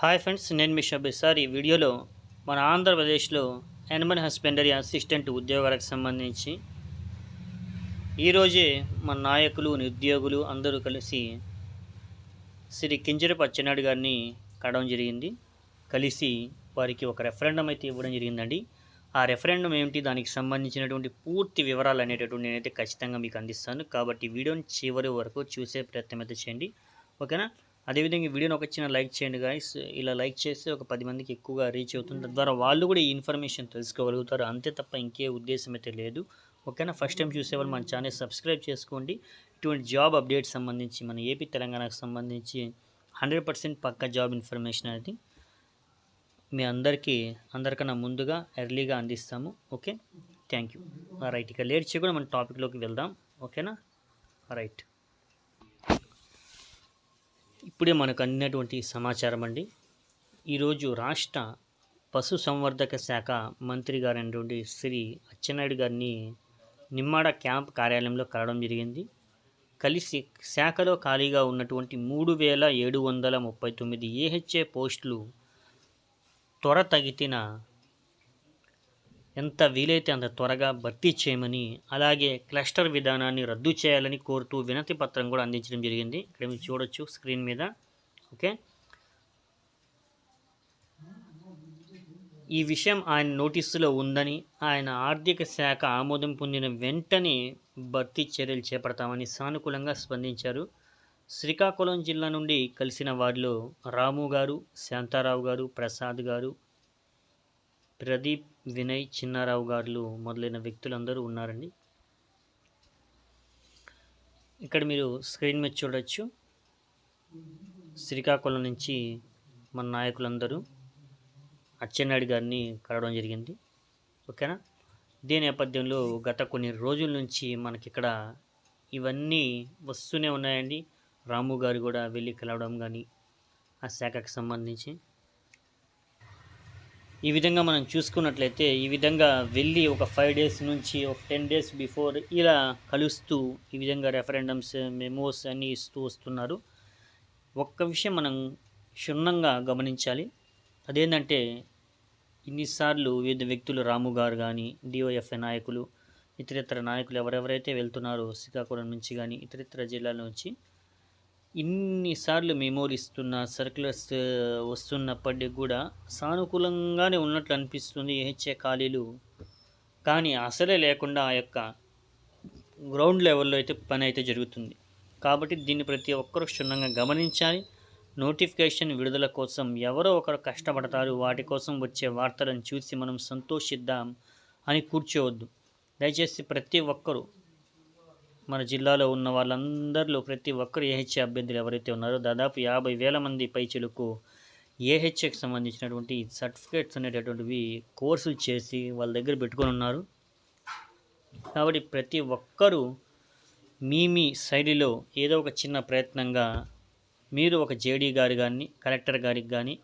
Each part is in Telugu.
హాయ్ ఫ్రెండ్స్ నేను మీ షబ్బీ సార్. ఈ వీడియోలో మన ఆంధ్రప్రదేశ్లో యానిమల్ హస్బెండరీ అసిస్టెంట్ ఉద్యోగాలకు సంబంధించి ఈరోజే మన నాయకులు నిరుద్యోగులు అందరూ కలిసి శ్రీ కింజరపు అచ్చెన్నాయుడు గారిని కడవడం జరిగింది. కలిసి వారికి ఒక రెఫరెండం అయితే ఇవ్వడం జరిగిందండి. ఆ రెఫరెండం ఏమిటి? దానికి సంబంధించినటువంటి పూర్తి వివరాలు అనేటటువంటి నేనైతే ఖచ్చితంగా మీకు అందిస్తాను. కాబట్టి వీడియోని చివరి వరకు చూసే ప్రయత్నం అయితే చేయండి. ఓకేనా? అదేవిధంగా ఈ వీడియోని ఒక చిన్న లైక్ చేయండి గాయస్ ఇలా లైక్ చేస్తే ఒక పది మందికి ఎక్కువగా రీచ్ అవుతుంది. తద్వారా వాళ్ళు కూడా ఈ ఇన్ఫర్మేషన్ తెలుసుకోగలుగుతారు. అంతే తప్ప ఇంకే ఉద్దేశం అయితే లేదు. ఓకేనా? ఫస్ట్ టైం చూసేవాళ్ళు మన ఛానల్ సబ్స్క్రైబ్ చేసుకోండి. ఇటువంటి జాబ్ అప్డేట్ సంబంధించి మన ఏపీ తెలంగాణకు సంబంధించి హండ్రెడ్ పర్సెంట్ పక్క జాబ్ ఇన్ఫర్మేషన్ అనేది మీ అందరికీ అందరికన్నా ముందుగా ఎర్లీగా అందిస్తాము. ఓకే? థ్యాంక్ యూ రైట్ ఇక లేట్ చేయకుండా మన టాపిక్లోకి వెళ్దాం. ఓకేనా? రైట్ ఇప్పుడే మనకు అందినటువంటి సమాచారం అండి ఈరోజు రాష్ట్ర పశు సంవర్ధక శాఖ మంత్రి గారైనటువంటి శ్రీ అచ్చెన్నాయుడు గారిని నిమ్మాడ క్యాంప్ కార్యాలయంలో కలవడం జరిగింది. కలిసి శాఖలో ఖాళీగా ఉన్నటువంటి మూడు వేల ఏడు వందల ముప్పై తొమ్మిది ఏహెచ్ఏ పోస్టులు త్వర తగితిన ఎంత వీలైతే అంత త్వరగా భర్తీ చేయమని అలాగే క్లస్టర్ విధానాన్ని రద్దు చేయాలని కోరుతూ వినతి పత్రం కూడా అందించడం జరిగింది. ఇక్కడ మీరు చూడొచ్చు స్క్రీన్ మీద. ఓకే? ఈ విషయం ఆయన నోటీసులో ఉందని ఆయన ఆర్థిక శాఖ ఆమోదం పొందిన వెంటనే భర్తీ చర్యలు చేపడతామని సానుకూలంగా స్పందించారు. శ్రీకాకుళం జిల్లా నుండి కలిసిన వారిలో రాము గారు శాంతారావు గారు ప్రసాద్ గారు ప్రదీప్ వినయ్ చిన్నారావు గారు మొదలైన వ్యక్తులందరూ ఉన్నారండి. ఇక్కడ మీరు స్క్రీన్ మీద చూడొచ్చు. శ్రీకాకుళం నుంచి మన నాయకులందరూ అచ్చెన్నాయుడు గారిని కలవడం జరిగింది. ఓకేనా? దీని నేపథ్యంలో గత కొన్ని రోజుల నుంచి మనకి ఇక్కడ ఇవన్నీ వస్తూనే ఉన్నాయండి. రాము గారు కూడా వెళ్ళి కలవడం కానీ ఆ శాఖకు సంబంధించి. ఈ విధంగా మనం చూసుకున్నట్లయితే ఈ విధంగా వెళ్ళి ఒక ఫైవ్ డేస్ నుంచి ఒక టెన్ డేస్ బిఫోర్ ఇలా కలుస్తూ ఈ విధంగా రెఫరెండమ్స్ మెమోస్ అన్నీ ఇస్తూ వస్తున్నారు. ఒక్క విషయం మనం క్షుణ్ణంగా గమనించాలి. అదేంటంటే ఇన్నిసార్లు వివిధ వ్యక్తులు రాము గారు కానీ డిఓఎఫ్ఏ నాయకులు ఇతరితర నాయకులు ఎవరెవరైతే వెళ్తున్నారో శ్రీకాకుళం నుంచి కానీ ఇతరితర జిల్లాల నుంచి ఇన్నిసార్లు మెమోరిస్తున్న ఇస్తున్న సర్క్యులర్స్ వస్తున్నప్పటికీ కూడా సానుకూలంగానే ఉన్నట్లు అనిపిస్తుంది ఏహెచ్ఏ ఖాళీలు. కానీ అసలే లేకుండా ఆ యొక్క గ్రౌండ్ లెవెల్లో అయితే పని అయితే జరుగుతుంది. కాబట్టి దీన్ని ప్రతి ఒక్కరూ క్షుణ్ణంగా గమనించాలి. నోటిఫికేషన్ విడుదల కోసం ఎవరో ఒకరు కష్టపడతారు. వాటి కోసం వచ్చే వార్తలను చూసి మనం సంతోషిద్దాం అని కూర్చోవద్దు. దయచేసి ప్రతి ఒక్కరూ మన జిల్లాలో ఉన్న వాళ్ళందరిలో ప్రతి ఒక్కరు ఏహెచ్ఏ అభ్యర్థులు ఎవరైతే ఉన్నారో దాదాపు యాభై వేల మంది పైచులకు ఏహెచ్ఏకి సంబంధించినటువంటి సర్టిఫికేట్స్ అనేటటువంటివి కోర్సులు చేసి వాళ్ళ దగ్గర పెట్టుకొని ఉన్నారు. కాబట్టి ప్రతి ఒక్కరూ మీ మీ శైలిలో ఏదో ఒక చిన్న ప్రయత్నంగా మీరు ఒక జేడీ గారి కానీ కలెక్టర్ గారికి కానీ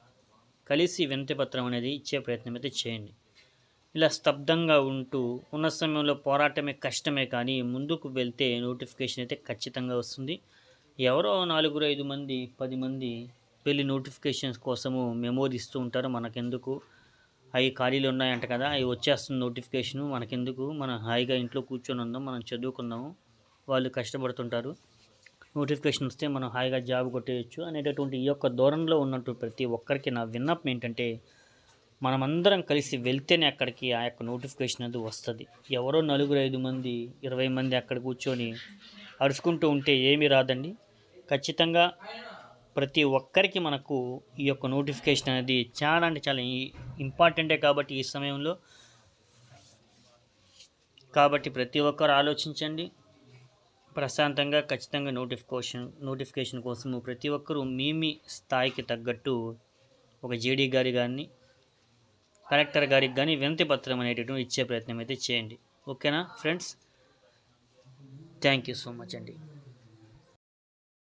కలిసి వినతిపత్రం అనేది ఇచ్చే ప్రయత్నం అయితే చేయండి. ఇలా స్తబ్దంగా ఉంటూ ఉన్న సమయంలో పోరాటమే కష్టమే కానీ ముందుకు వెళ్తే నోటిఫికేషన్ అయితే ఖచ్చితంగా వస్తుంది. ఎవరో నాలుగురు ఐదు మంది పది మంది వెళ్ళి నోటిఫికేషన్స్ కోసము మెమోరీ ఇస్తూ ఉంటారు. మనకెందుకు? అవి ఖాళీలు ఉన్నాయంట కదా అవి వచ్చేస్తుంది నోటిఫికేషను. మనకెందుకు? మనం హాయిగా ఇంట్లో కూర్చొని ఉందాం మనం చదువుకుందాము. వాళ్ళు కష్టపడుతుంటారు. నోటిఫికేషన్ వస్తే మనం హాయిగా జాబ్ కొట్టేయచ్చు అనేటటువంటి ఈ యొక్క ధోరణిలో ఉన్నట్టు ప్రతి ఒక్కరికి నా విన్నపం ఏంటంటే మనమందరం కలిసి వెళ్తేనే అక్కడికి ఆ యొక్క నోటిఫికేషన్ అది వస్తుంది. ఎవరో నలుగురు ఐదు మంది ఇరవై మంది అక్కడ కూర్చొని అరుచుకుంటూ ఉంటే ఏమీ రాదండి. ఖచ్చితంగా ప్రతి ఒక్కరికి మనకు ఈ యొక్క నోటిఫికేషన్ అనేది చాలా అంటే చాలా ఇంపార్టెంటే కాబట్టి ఈ సమయంలో. కాబట్టి ప్రతి ఒక్కరు ఆలోచించండి. ప్రశాంతంగా ఖచ్చితంగా నోటిఫికేషన్ నోటిఫికేషన్ కోసము ప్రతి ఒక్కరూ మీ మీ స్థాయికి తగ్గట్టు ఒక జేడీ గారి కానీ కలెక్టర్ గారికి కానీ వినతి పత్రం అనేటటువంటి ఇచ్చే ప్రయత్నం అయితే చేయండి. ఓకేనా? Friends thank you so much అండి.